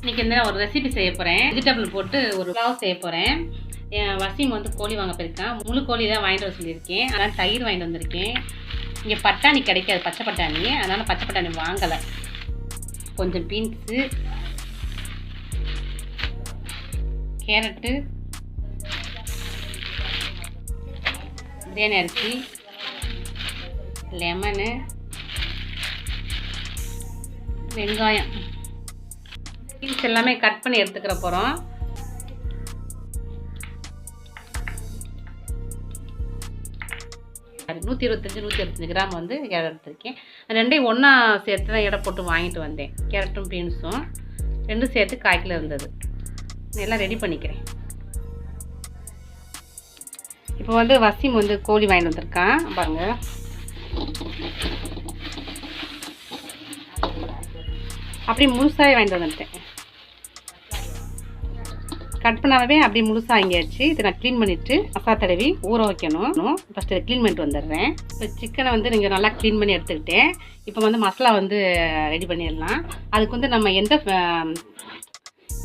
இன்னைக்கு வந்து நான் ஒரு ரெசிபி செய்ய போகிறேன் வெஜிடபிள் போட்டு ஒரு புலாவ் செய்ய போகிறேன் என் வசீம் வந்து கோழி வாங்க போயிருக்கேன் முழு கோழி தான் வாங்கிட்டு வர சொல்லியிருக்கேன். அதனால் தயிர் வாங்கிட்டு வந்திருக்கேன். இங்கே பட்டாணி கிடைக்காது பச்சை பட்டாணி. அதனால் பச்சை பட்டாணி வாங்கலை. கொஞ்சம் பீன்ஸு கேரட்டு பிரியாணி அரிசி லெமனு வெங்காயம். பீன்ஸ் எல்லாமே கட் பண்ணி எடுத்துக்கிற போகிறோம் நூற்றி இருபத்தஞ்சி நூற்றி இருபத்தஞ்சி கிராம் வந்து கேரட் எடுத்திருக்கேன். ரெண்டையும் ஒன்றா சேர்த்து தான் எடை போட்டு வாங்கிட்டு வந்தேன். கேரட்டும் பீன்ஸும் ரெண்டும் சேர்த்து காய்க்கில் இருந்தது. எல்லாம் ரெடி பண்ணிக்கிறேன். இப்போ வந்து வசீம் வந்து கோழி வாங்கிட்டு வந்திருக்கான். பாருங்கள் அப்படியே முழுசாகவே வாங்கிட்டு வந்துட்டேன். கட் பண்ணாவே அப்படியே முழுசாக வாங்கியாச்சு. இதை நான் க்ளீன் பண்ணிவிட்டு மசா தடவி ஊற வைக்கணும். ஃபஸ்ட்டு இதை க்ளீன் பண்ணிட்டு வந்துடுறேன். இப்போ சிக்கனை வந்து நீங்கள் நல்லா க்ளீன் பண்ணி எடுத்துக்கிட்டேன். இப்போ வந்து மசாலா வந்து ரெடி பண்ணிடலாம். அதுக்கு வந்து நம்ம எந்த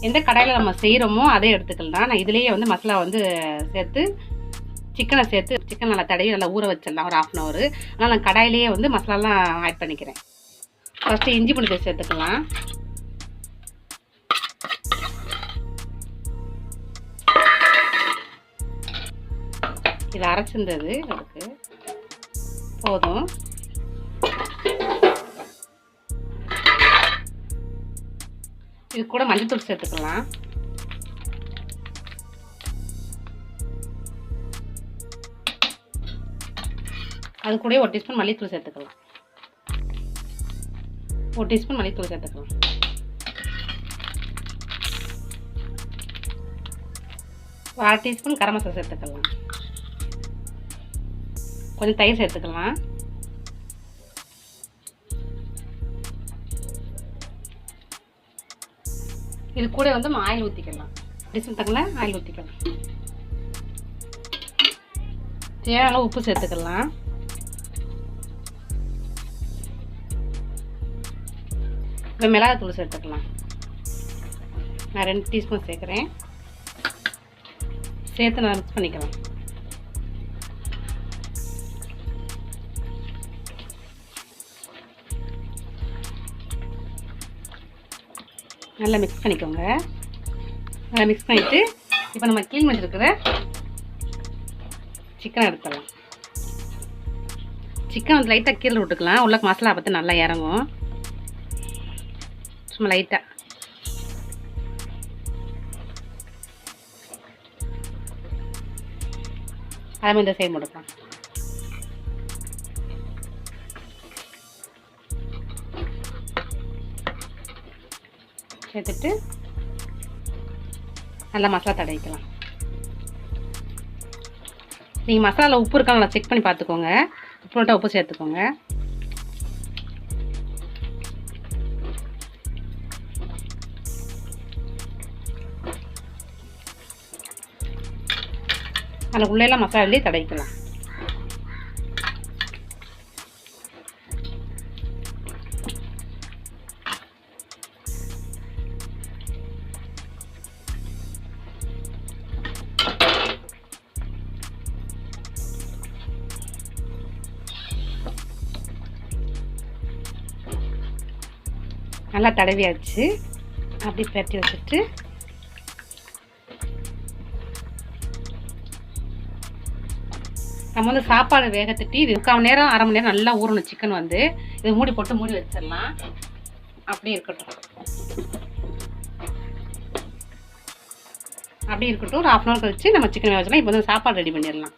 எந்த கடையில் நம்ம செய்கிறோமோ அதே எடுத்துக்கலாம். நான் இதுலேயே வந்து மசாலா வந்து சேர்த்து சிக்கனை சேர்த்து சிக்கன் நல்லா தடவி நல்லா ஊற வச்சிடலாம். ஒரு ஆஃப் அன் ஹவர் அதனால் நான் கடாயிலேயே வந்து மசாலாலாம் ஆட் பண்ணிக்கிறேன். ஃபஸ்ட்டு இஞ்சி பூண்டு பேஸ்ட் சேர்த்துக்கலாம் இது அரைச்சிருந்தது அதுக்கு. போதும். இது கூட மஞ்சத்தூள் சேர்த்துக்கலாம். அது கூட ஒரு டீஸ்பூன் மல்லித்தூள் சேர்த்துக்கலாம். ஒரு டீஸ்பூன் மல்லித்தூள் சேர்த்துக்கலாம். அரை டீஸ்பூன் கரம் மசாலா சேர்த்துக்கலாம். கொஞ்சம் தயிர் சேர்த்துக்கலாம். இது கூட வந்து நம்ம ஆயில் ஊற்றிக்கலாம் டீஸ்பூன் தக்கல ஆயில் ஊற்றிக்கலாம் தேவையான உப்பு சேர்த்துக்கலாம். இப்போ மிளகாத்தூள் சேர்த்துக்கலாம். நான் ரெண்டு டீஸ்பூன் சேர்க்குறேன். சேர்த்து நான் மிக்ஸ் பண்ணிக்கலாம். நல்லா மிக்ஸ் பண்ணிக்கோங்க. நல்லா மிக்ஸ் பண்ணிவிட்டு இப்போ நம்ம க்ளீன் பண்ணிருக்கிற சிக்கனை எடுத்துடலாம். சிக்கன் வந்து லைட்டாக கீழே விட்டுக்கலாம். உள்ள மசாலா பார்த்து நல்லா இறங்கும். சும்மா லைட்டாக அதே மாதிரி இந்த சைடு போட்டுக்கலாம் சேர்த்துட்டு நல்லா மசாலா தடவிக்கலாம் நீங்கள் மசாலா உப்பு இருக்காங்களா செக் பண்ணி பார்த்துக்கோங்க. உப்பு உப்பு சேர்த்துக்கோங்க. அதில் மசாலா மசாலாலே தடவிக்கலாம். நல்லா தடவியாச்சு. அப்படி பரட்டி வச்சுட்டு நம்ம வந்து சாப்பாடு வேக இது முக்கால் மணி நேரம் அரை மணி நேரம் நல்லா ஊறணும் சிக்கன் வந்து. இது மூடி போட்டு மூடி வச்சிடலாம். அப்படியே இருக்கட்டும். அப்படியே இருக்கட்டும். ஒரு ஹாஃப் அன் ஹவர் கழிச்சு நம்ம சிக்கன் வேக இப்போ வந்து சாப்பாடு ரெடி பண்ணிடலாம்.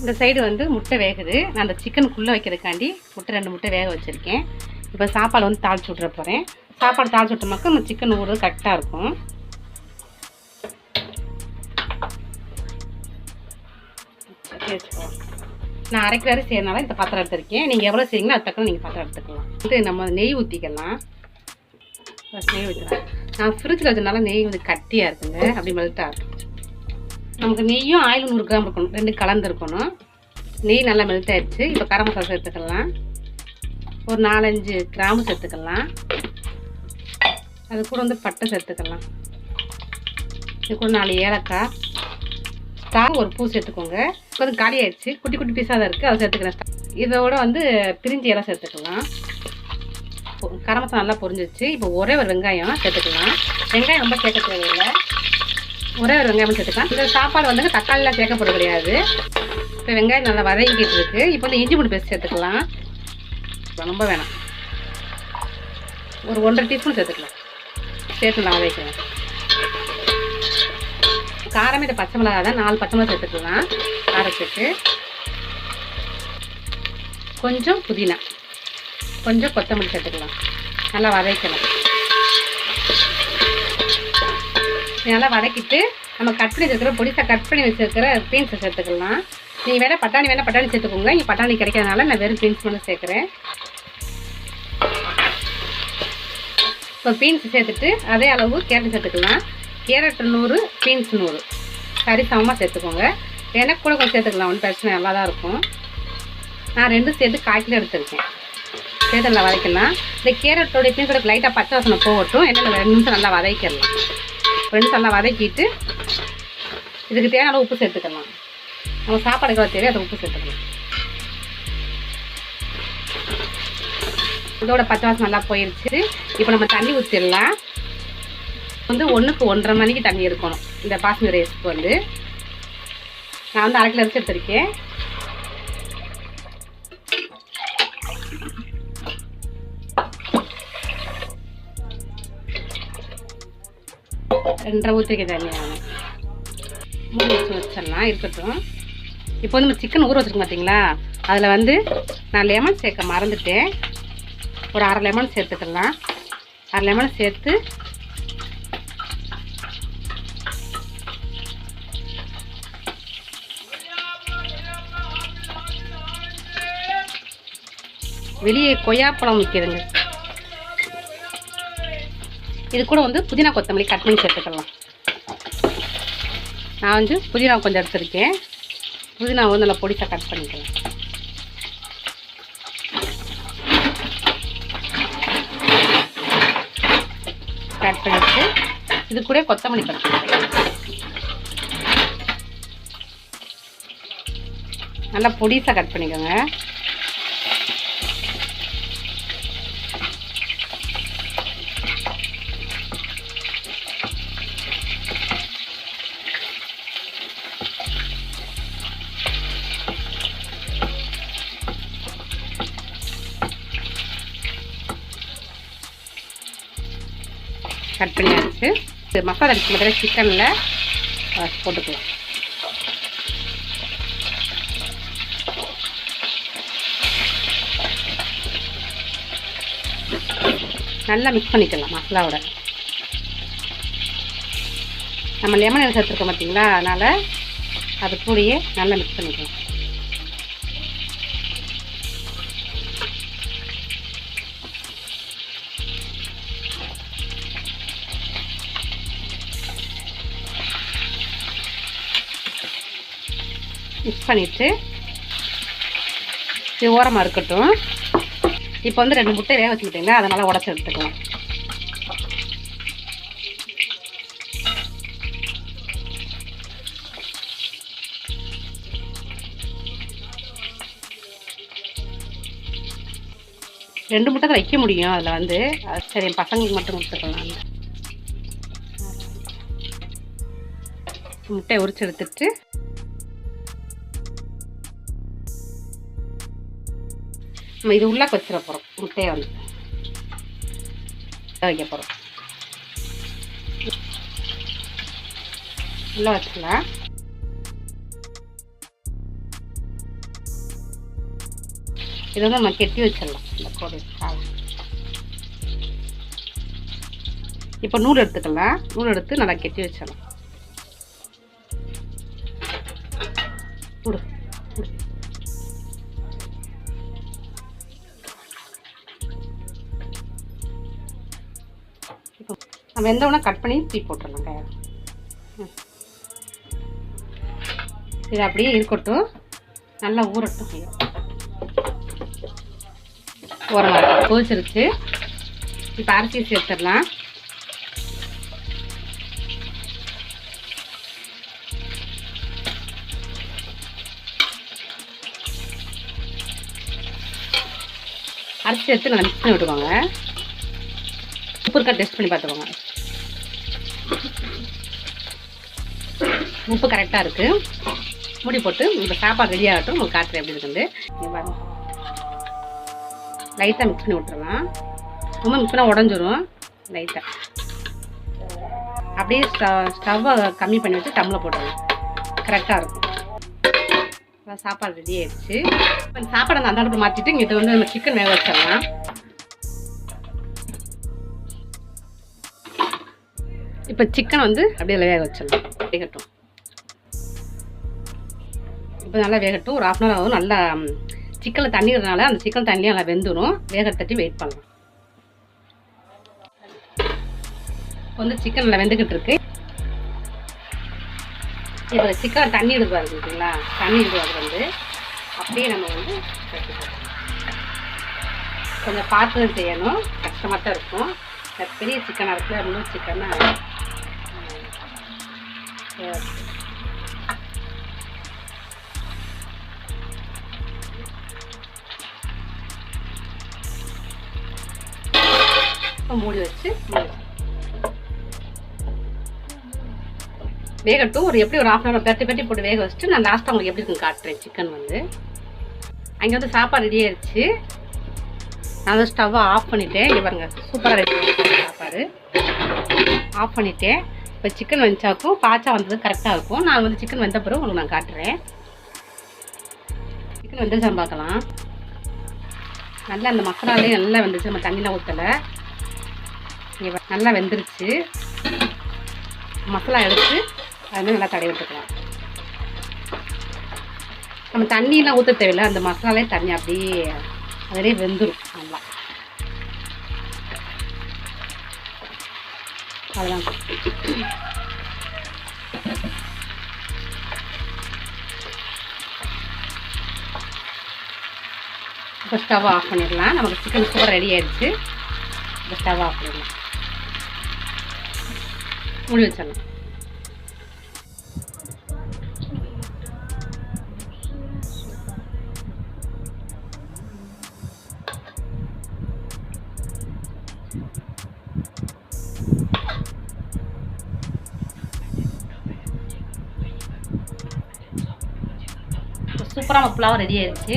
இந்த சைடு வந்து முட்டை வேகுது. நான் அந்த சிக்கனுக்குள்ளே வைக்கிறதுக்காண்டி முட்டை ரெண்டு முட்டை வேக வச்சுருக்கேன். இப்போ சாப்பாடு வந்து தாளிச்சு விட்ற போகிறேன் சாப்பாடு தாளிச்சு விட்டோம்னாக்கா நம்ம சிக்கன் ஊறுறது கரெக்டாக இருக்கும். சரி வச்சுக்கோ நான் அரைக்கிற அரிசி செய்யறனால இந்த பாத்திரம் எடுத்திருக்கேன். நீங்கள் எவ்வளோ செய்யுங்களோ அது தக்கன நீங்கள் பாத்திரம் எடுத்துக்கலாம். வந்து நம்ம நெய் ஊற்றிக்கலாம் ஃபஸ்ட் நெய் ஊற்றலாம் நான் ஃப்ரிட்ஜில் வச்சனால நெய் வந்து கட்டியாக இருக்குங்க. அப்படி மெல்ட்டாக இருக்கும். நமக்கு நெய்யும் ஆயிலும் நூறு கிராம் இருக்கணும். ரெண்டு கலந்துருக்கணும் நெய் நல்லா மெல்ட் ஆயிடுச்சு. இப்போ கரம் மசாலா சேர்த்துக்கலாம் ஒரு நாலஞ்சு கிராம்பு சேர்த்துக்கலாம் அது கூட வந்து பட்டை சேர்த்துக்கலாம் இது கூட நாலு ஏலக்காய். தாங்க ஒரு பூ சேர்த்துக்கோங்க. இப்போ வந்து காலி ஆயிடுச்சு. குட்டி குட்டி பீஸாக தான் இருக்குது அதை சேர்த்துக்கிறேன். இதோட வந்து பிரிஞ்சி எல்லாம் சேர்த்துக்கலாம். கரமசம் நல்லா பொரிஞ்சிச்சு இப்போ ஒரே ஒரு வெங்காயம் சேர்த்துக்கலாம். வெங்காயம் ரொம்ப சேர்க்க தேவையில்லை. ஒரே ஒரு வெங்காயம் சேர்த்துக்கலாம். இந்த சாப்பாடு வந்து தக்காளிலாம் சேர்க்கப்பட கிடையாது. இப்போ வெங்காயம் நல்லா வதங்கிட்டு இருக்கு. இப்போ வந்து இஞ்சி பூண்டு பேஸ்ட் சேர்த்துக்கலாம். ரொம்ப வேணாம். ஒரு ஒன்றரை டீஸ்பூன் சேர்த்துக்கலாம். சேர்த்து நான் வதக்கிறேன் காரமே இந்த பச்சை மிளகா தான். நாலு பச்சை மிளகா சேர்த்துக்கலாம். அரைச்சிட்டு கொஞ்சம் புதினா கொஞ்சம் கொத்தமல்லி சேர்த்துக்கலாம். நல்லா வதக்கலாம் நல்லா வதக்கிட்டு நம்ம கட் பண்ணி வச்சுருக்கிற பொடிசா கட் பண்ணி வச்சுருக்கிற பீன்ஸை சேர்த்துக்கலாம். நீங்கள் வேணால் பட்டாணி வேணால் பட்டாணி சேர்த்துக்கோங்க. இங்கே பட்டாணி கிடைக்கிறதுனால நான் வெறும் பீன்ஸ் மட்டும் சேர்க்குறேன். இப்போ பீன்ஸ் சேர்த்துட்டு அதே அளவு கேரட் சேர்த்துக்கலாம். கேரட் நூறு பீன்ஸ் நூறு. சரி சமமாக சேர்த்துக்கோங்க. எனக்கு கூட கொஞ்சம் சேர்த்துக்கலாம் ஒன்றும் பிரச்சனை நல்லா தான் இருக்கும். நான் ரெண்டும் சேர்த்து கால் எடுத்துருக்கேன். சேர்த்து நல்லா வதக்கலாம் இந்த கேரட்டோட பீன்ஸ் கூட லைட்டாக பச்சை வாசனை போகட்டும். என்னென்ன ரெண்டு நிமிஷம் நல்லா வதக்கிடலாம். ரெண்டு நிமிஷம் நல்லா வதக்கிட்டு இதுக்கு தேவையான உப்பு சேர்த்துக்கலாம். நம்ம சாப்பாடுக்கு கூட தேவையோ அதை உப்பு சேர்த்துக்கலாம். இதோட பச்சை வாசம் நல்லா போயிடுச்சு இப்போ நம்ம தண்ணி ஊற்றிடலாம் வந்து ஒன்றுக்கு ஒன்றரை மணிக்கு தண்ணி எடுக்கணும். இந்த பாஸ்மதி ரைஸ்க்கு வந்து. நான் வந்து அரை கிலோ அரிசி எடுத்திருக்கேன். ரெண்டரை ஊற்றிருக்கேன் தண்ணி நான் மூணு வச்சு வச்சிடலாம் இருக்கட்டும். இப்போ வந்து நம்ம சிக்கன் ஊற வச்சிருக்கோம் பார்த்தீங்களா அதில் வந்து நான் லெமன் சேர்க்க மறந்துட்டேன். ஒரு அரை லெமன் சேர்த்துக்கலாம். அரை லெமன் சேர்த்து வெளியே கொய்யாப்பழம் விற்கிறதுங்க இது கூட வந்து புதினா கொத்தமல்லி கட் பண்ணி சேர்த்துக்கலாம். நான் வந்து புதினா கொஞ்சம் எடுத்துருக்கேன். புதினா வந்து நல்லா பொடிசாக கட் பண்ணிக்கலாம். கட் பண்ணிட்டு இது கூட கொத்தமல்லி கட் பண்ணிக்கலாம். நல்லா பொடிசாக கட் பண்ணிக்கோங்க. கட் பண்ணியாச்சு. இது மசாலா அடிச்சு மட்டும் சிக்கனில் போட்டுக்கலாம். நல்லா மிக்ஸ் பண்ணிக்கலாம் மசாலாவோட. நம்ம லெமன் எடுத்து சேர்த்துருக்கோம் பார்த்தீங்களா அதனால் அது கூடயே நல்லா மிக்ஸ் பண்ணிக்கலாம். மிக்ஸ் பண்ணிவிட்டு இது ஓரமாக இருக்கட்டும். இப்போ வந்து ரெண்டு முட்டை வேக வச்சுக்கிட்டீங்களா அதனால் உடச்சி எடுத்துக்கலாம். ரெண்டு முட்டை தான் வைக்க முடியும். அதில் வந்து அது சரி என் பசங்களுக்கு மட்டும் கொடுத்துக்கலாம் முட்டையை உரிச்சு எடுத்துட்டு நம்ம இது உள்ளே வச்சிட போகிறோம் முட்டையை வந்து வைக்க போகிறோம் உள்ளே வச்சுக்கலாம் இது வந்து நம்ம கெட்டி வச்சிடலாம். இந்த கோடை இப்போ நூல் எடுத்துக்கலாம். நூல் எடுத்து நல்லா கெட்டி வச்சிடலாம். நம்ம எந்த வெந்தவொடனே கட் பண்ணி தூக்கி போட்டுடலாங்க இது அப்படியே இருக்கட்டும். நல்லா ஊறட்டும். ஓரம் கொதிச்சிருச்சு. இப்போ அரிசி சேர்த்துடலாம். அரிசி எடுத்து நல்லா மிக்ஸ் பண்ணி விட்டுக்கோங்க. சூப்பர் கார் டெஸ்ட் பண்ணி பார்த்துக்கோங்க. உப்பு கரெக்டாக இருக்குது மூடி போட்டு இப்போ சாப்பாடு ரெடி ஆகட்டும். உங்களுக்கு காட்டுறேன் எப்படி இருக்குது லைட்டாக மிக்ஸ் பண்ணி விட்டுறலாம். ரொம்ப மிக்ஸ் பண்ணால் உடஞ்சிரும். லைட்டாக அப்படியே ஸ்டவ்வை கம்மி பண்ணி வச்சு டம்மில் போட்டுருவோம் கரெக்டாக இருக்கும். சாப்பாடு ரெடி ஆயிடுச்சு. இப்போ அந்த அந்த அடுப்பு மாற்றிட்டு இங்கே வந்து நம்ம சிக்கன் வேக வச்சிடலாம். இப்போ சிக்கன் வந்து அப்படியே வேக வச்சிடலாம். வேகட்டும். இப்போ நல்லா வேகட்டும். ஒரு ஆஃப் அன் ஹவர் ஆகும். நல்லா சிக்கனில் தண்ணி அந்த சிக்கன் தண்ணியும் நல்லா வெந்துடும் வேகத்தட்டி தட்டி வெயிட் பண்ணலாம். இப்போ வந்து சிக்கன் நல்லா வெந்துக்கிட்டு இருக்கு. இப்போ சிக்கன் தண்ணி எடுப்பாரு பார்த்தீங்களா தண்ணி எடுப்பாரு வந்து அப்படியே நம்ம வந்து கொஞ்சம் பார்த்து செய்யணும். கஷ்டமாக தான் இருக்கும். பெரிய சிக்கனாக இருக்குல்ல முழு சிக்கன்னா மூடி மூடி வச்சு. வேகட்டும் ஒரு எப்படி ஒரு ஆஃப் அன் ஹவர் பெட்டி பெட்டி போட்டு வேக வச்சுட்டு நான் லாஸ்ட்டாக உங்களுக்கு எப்படி இருக்குன்னு காட்டுறேன் சிக்கன் வந்து அங்கே வந்து சாப்பாடு ரெடி ஆயிடுச்சு நான் வந்து ஸ்டவ்வை ஆஃப் பண்ணிட்டேன் இங்கே பாருங்க சூப்பராக ரெடி ஆயிடுச்சு சாப்பாடு ஆஃப் பண்ணிட்டேன் இப்போ சிக்கன் வெந்தாக்கும் பாச்சா வந்தது கரெக்டாக இருக்கும். நான் வந்து சிக்கன் வெந்த பிறகு உங்களுக்கு நான் காட்டுறேன். சிக்கன் வெந்துருச்சான்னு பார்க்கலாம். நல்லா அந்த மசாலாலே நல்லா வெந்துச்சு நம்ம தண்ணிலாம் ஊற்றலை இங்கே நல்லா வெந்துருச்சு. மசாலா எடுத்து அது நல்லா தடவி விட்டுக்கலாம். நம்ம தண்ணியெலாம் ஊற்ற தேவையில்லை. அந்த மசாலாலே தண்ணி அப்படியே அதிலே வெந்துடும் நல்லா. அவ்வளோதான் இப்போ ஸ்டவ் ஆஃப் பண்ணிடலாம். நமக்கு சிக்கன் சூப்பர் ரெடி ஆயிடுச்சு. இப்போ ஸ்டவ் ஆஃப் பண்ணிடலாம். மூடி வச்சிடலாம். சூப்பராக நம்ம ரெடி ஆயிடுச்சு